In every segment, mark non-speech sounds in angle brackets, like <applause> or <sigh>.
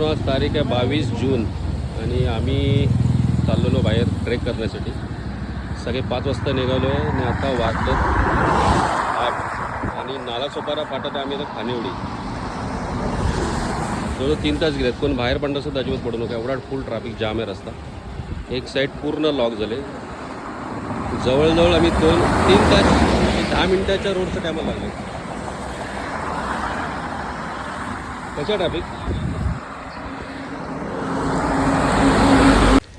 मित्रांनो आज तारीख आहे बावीस जून आणि आम्ही चाललेलो बाहेर ट्रेक करण्यासाठी. सगळे पाच वाजता निघालो आहे आणि आता वाजलं आठ. आणि नालासोपारा फाटत आम्ही आता खानेवडी जवळ तीन तास गेलेत. कोण बाहेर पडणं सुद्धा अजिबात पडू नका. एवढा फुल ट्रॅफिक जाम आहे रस्ता. एक साईड पूर्ण लॉक झाले. जवळजवळ आम्ही दोन तीन तास दहा मिनटाच्या रोडचं टायमाला लागले. कशा ट्रॅफिक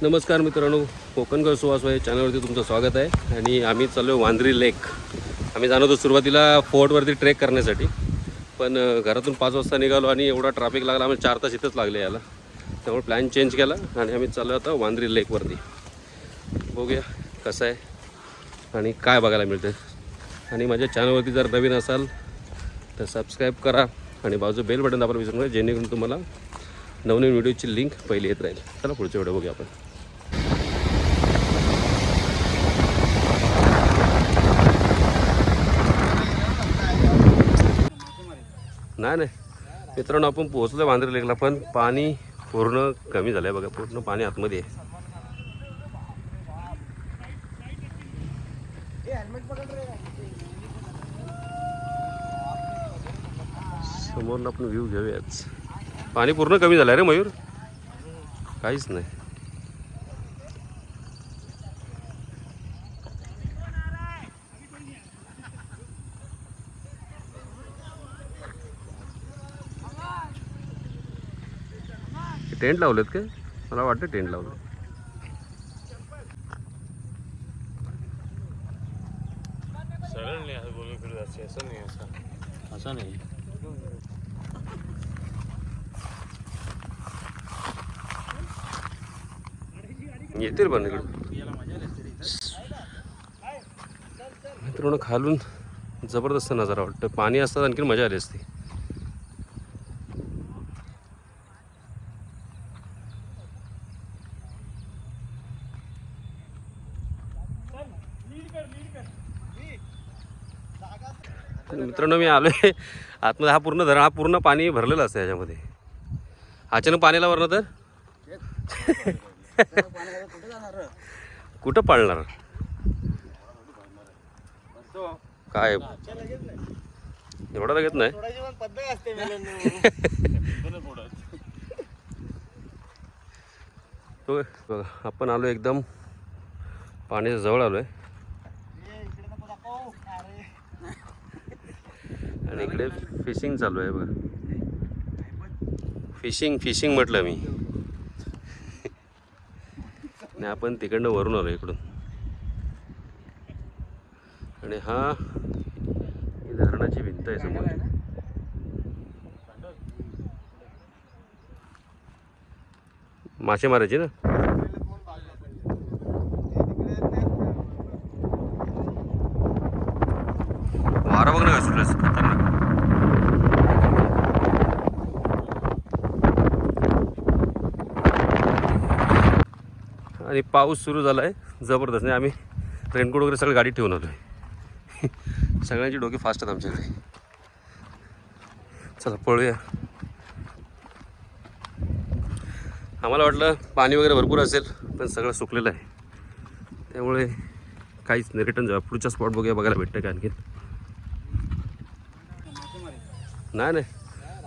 नमस्कार मित्रांनो कोकणकर सुवास या चॅनलवरती तुमचं स्वागत आहे. आणि आम्ही चाललो वांद्री लेक. आम्ही जाणवतो होतो सुरुवातीला फोर्टवरती ट्रेक करण्यासाठी. पण घरातून पाच वाजता निघालो आणि एवढा ट्रॅफिक लागला आम्ही चार तास इथंच लागले याला त्यामुळे प्लॅन चेंज केला आणि आम्ही चाललो आता वांद्री लेकवरती. बघूया कसं आहे आणि काय बघायला मिळतं आणि माझ्या चॅनलवरती जर नवीन असाल तर सबस्क्राईब करा आणि बाजू बेल बटन दाबायला विसरू नका जेणेकरून तुम्हाला नवनवीन व्हिडिओची लिंक पहिली येत राहील. चला पुढच्या व्हिडिओ बघूया आपण. नाही नाही. मित्रांनो आपण पोहोचलो वांद्रे लेकला पण पाणी पूर्ण कमी झालं आहे बघा पूर्ण पाणी आतमध्ये आहे. आपण व्ह्यू घेऊयाच पाणी पूर्ण कमी झालं रे मयूर? काहीच नाही. टेंट लावलेत काय मला वाटतं टेंट लावलं सरळ नाही असं बोलून फिरत असते असं नाही. असं असं नाही येतील पण मित्रांनो खालून जबरदस्त नजारा वाटतं पाणी असतात आणखी मजा आली असती. मित्रांनो मी आलोय. आतमध्ये हा पूर्ण धरण हा पूर्ण पाणी भरलेलं असतं याच्यामध्ये. अचानक पाण्याला वरलं तर? कुठं पाळणार? काय? एवढा लागत नाही. तो बघा आपण आलो एकदम. पाण्याच्या जवळ आलोय. आणि इकडे फिशिंग चालू आहे बघा. फिशिंग फिशिंग म्हटलं मी. आणि आपण तिकडनं वरून आलो इकडून. आणि हा ही धरणाची भिंत आहे समोर. मासे मारायचे ना? वारा बघ ना सुटलं आणि पाऊस सुरू झाला आहे जबरदस्त. नाही आम्ही रेनकोट वगैरे सगळं गाडीत ठेवून आलो आहे <laughs> सगळ्यांची डोके फास्ट आहेत आमच्याकडे. चला पळूया. आम्हाला वाटलं पाणी वगैरे भरपूर असेल पण सगळं सुकलेलं आहे. त्यामुळे काहीच नाही. रिटर्न जाऊ पुढचा स्पॉट बघूया बघायला भेटतं का आणखीन. नाही नाही.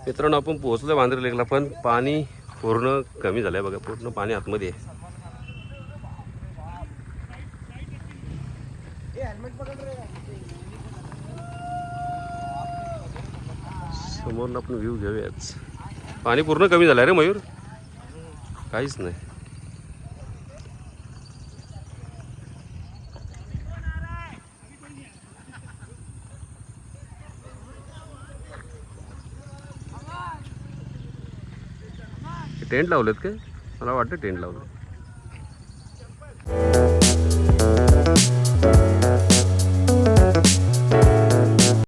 मित्रांनो आपण पोहोचलो वांद्रे लेकला पण पाणी पूर्ण कमी झालं आहे बघा. पूर्ण पाणी आतमध्ये आहे. समोर आपण व्ह्यू घेऊयाच पाणी पूर्ण कमी झालं रे मयूर? काहीच नाही. टेंट लावलेत काय? मला वाटतं टेंट लावलं